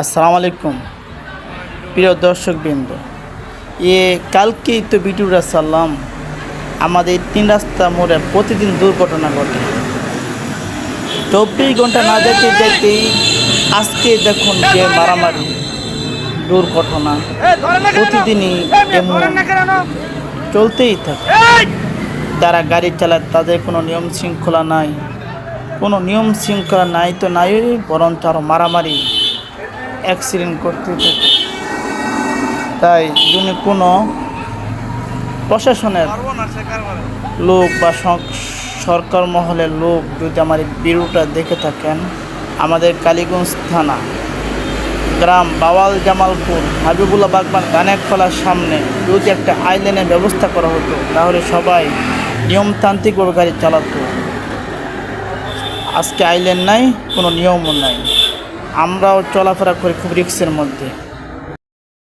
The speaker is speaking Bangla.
আসসালামু আলাইকুম। প্রিয় দর্শকবৃন্দ, এ কালকেই তো বিটুরা সাল্লাম আমাদের তিন রাস্তা মোড়ে প্রতিদিন দুর্ঘটনা ঘটে। চব্বিশ ঘণ্টা না যেতে যেতেই আজকে দেখুন যে মারামারি, দুর্ঘটনা প্রতিদিনই এমন চলতেই থাকে। যারা গাড়ি চালায় তাদের কোনো নিয়ম শৃঙ্খলা নাই, কোনো নিয়ম শৃঙ্খলা নাই তো নাই বরঞ্চ আরও মারামারি অ্যাক্সিডেন্ট করতে থাকে। তাই যদি কোনো প্রশাসনের লোক বা সরকার মহলের লোক যদি আমার এই দেখে থাকেন, আমাদের কালীগঞ্জ থানা, গ্রাম বাওয়াল জামালপুর, হাবিবুল্লাহ বাগবান গানেকখলার সামনে যদি একটা আইল্যান্ডের ব্যবস্থা করা হতো, তাহলে সবাই নিয়মতান্ত্রিকভাবে গাড়ি চালাতো। আজকে আইল্যান্ড নাই, কোনো নিয়মও নাই। আমরাও চলাফেরা করি খুব রিক্সের মধ্যে।